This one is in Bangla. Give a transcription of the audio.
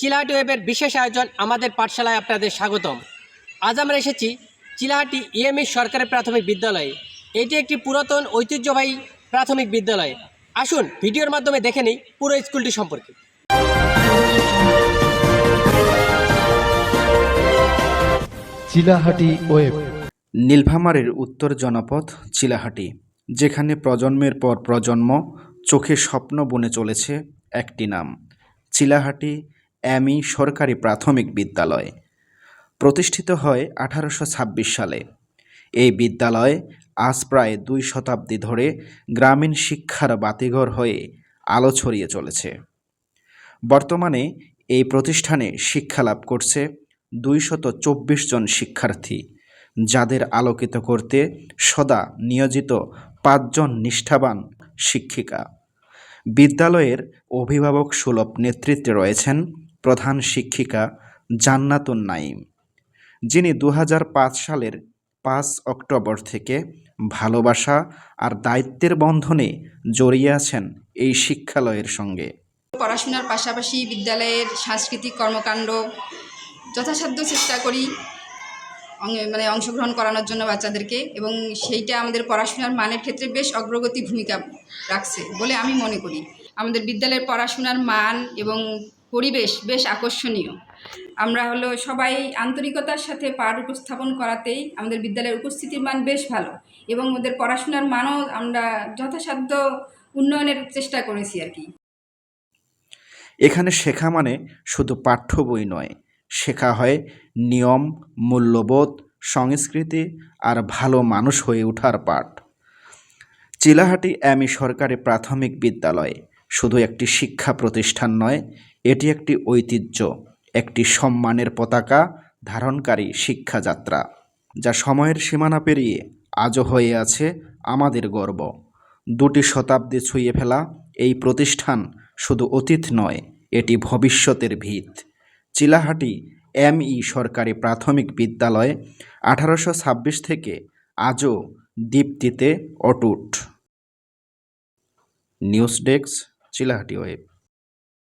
চিলাহাটি ওয়েবের বিশেষ আয়োজন আমাদের পাঠশালায় আপনাদের স্বাগতম। আজ আমরা এসেছি চিলাহাটি ইএমই সরকারি প্রাথমিক বিদ্যালয়ে। এটি একটি পুরাতন ঐতিহ্যবাহী প্রাথমিক বিদ্যালয়। আসুন ভিডিওর মাধ্যমে দেখে নিই পুরো স্কুলটি সম্পর্কে। চিলাহাটি ওয়েব। নীলফামারীর উত্তর জনপদ চিলাহাটি যেখানে প্রজন্মের পর প্রজন্ম চোখে স্বপ্ন বনে চলেছে একটি নাম। চিলাহাটি এমই সরকারি প্রাথমিক বিদ্যালয়। প্রতিষ্ঠিত হয় আঠারোশো ছাব্বিশ সালে। এই বিদ্যালয় আজ প্রায় দুই শতাব্দী ধরে গ্রামীণ শিক্ষার বাতিঘর হয়ে আলো ছড়িয়ে চলেছে। বর্তমানে এই প্রতিষ্ঠানে শিক্ষালাভ করছে দুইশত চব্বিশ জন শিক্ষার্থী, যাদের আলোকিত করতে সদা নিয়োজিত পাঁচজন নিষ্ঠাবান শিক্ষিকা। বিদ্যালয়ের অভিভাবক সুলভ নেতৃত্বে রয়েছেন প্রধান শিক্ষিকা জান্নাতুন নাইম যিনি দু হাজার পাঁচ সালের পাঁচ অক্টোবর থেকে ভালোবাসা আর দায়িত্বের বন্ধনে জড়িয়ে আছেন এই শিক্ষালয়ের সঙ্গে। পড়াশোনার পাশাপাশি বিদ্যালয়ের সাংস্কৃতিক কর্মকাণ্ড যথাসাধ্য চেষ্টা করি মানে অংশগ্রহণ করানোর জন্য বাচ্চাদেরকে এবং সেইটা আমাদের পড়াশোনার মানের ক্ষেত্রে বেশ অগ্রগতি ভূমিকা রাখছে বলে আমি মনে করি। আমাদের বিদ্যালয়ের পড়াশোনার মান এবং পরিবেশ বেশ আকর্ষণীয়। আমরা হলো সবাই আন্তরিকতার সাথে পাঠ উপস্থাপন করাতেই আমাদের বিদ্যালয়ের উপস্থিতির মান বেশ ভালো এবং ওদের পড়াশোনার মানও আমরা যথাসাধ্য উন্নয়নের চেষ্টা করেছি আর কি। এখানে শেখা মানে শুধু পাঠ্য বই নয়, শেখা হয় নিয়ম, মূল্যবোধ, সংস্কৃতি আর ভালো মানুষ হয়ে ওঠার পাঠ। চিলাহাটি এমই সরকারি প্রাথমিক বিদ্যালয়। শুধু একটি শিক্ষা প্রতিষ্ঠান নয়, এটি একটি ঐতিহ্য, একটি সম্মানের পতাকা ধারণকারী শিক্ষাযাত্রা, যা সময়ের সীমানা পেরিয়ে আজও হয়ে আছে আমাদের গর্ব। দুটি শতাব্দী ছুঁয়ে ফেলা এই প্রতিষ্ঠান শুধু অতীত নয়, এটি ভবিষ্যতের ভিত। চিলাহাটি এম ই সরকারি প্রাথমিক বিদ্যালয়, আঠারোশো ছাব্বিশ থেকে আজও দীপ্তিতে অটুট। News desk Chilahati web